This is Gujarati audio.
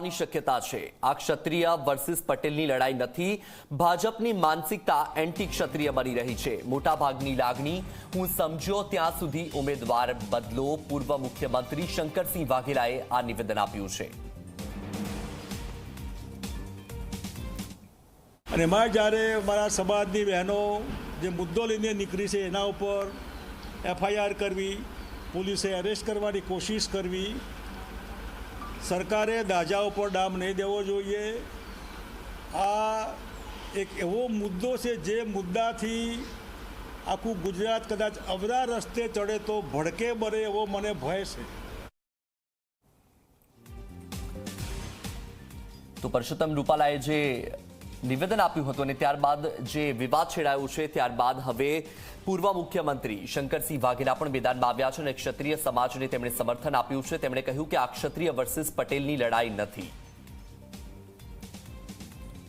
થવાની શક્યતા છે. આ ક્ષત્રિય વર્સિસ પટેલની લડાઈ નથી. ભાજપની માનસિકતા એન્ટી ક્ષત્રિય બની રહી છે. મોટાભાગની લાગણી, હું સમજ્યો ત્યાં સુધી ઉમેદવાર બદલો પૂર્વ મુખ્યમંત્રી શંકરસિંહ વાઘેલાએ આ નિવેદન આપ્યું છે. અને એમાં જ્યારે મારા સમાજની બહેનો જે મુદ્દો લઈને નીકળી છે એના ઉપર એફઆઈઆર કરવી, પોલીસે એરેસ્ટ કરવાની કોશિશ કરવી સરકારે દાજા ઉપર ડામ નહીં દેવો જોઈએ. આ એક એવો મુદ્દો છે જે મુદ્દાથી આખું ગુજરાત કદાચ અવરા રસ્તે ચડે તો ભડકે બરે એવો મને ભય છે. તો પરસોત્તમ રૂપાલાએ જે નિવેદન આપ્યું હતું અને ત્યારબાદ જે વિવાદ છેડાયો છે, ત્યારબાદ હવે પૂર્વ મુખ્યમંત્રી શંકરસિંહ વાઘેલા પણ મેદાનમાં આવ્યા છે અને ક્ષત્રિય સમાજને તેમણે સમર્થન આપ્યું છે. તેમણે કહ્યું કે આ ક્ષત્રિય વર્સિસ પટેલની લડાઈ નથી.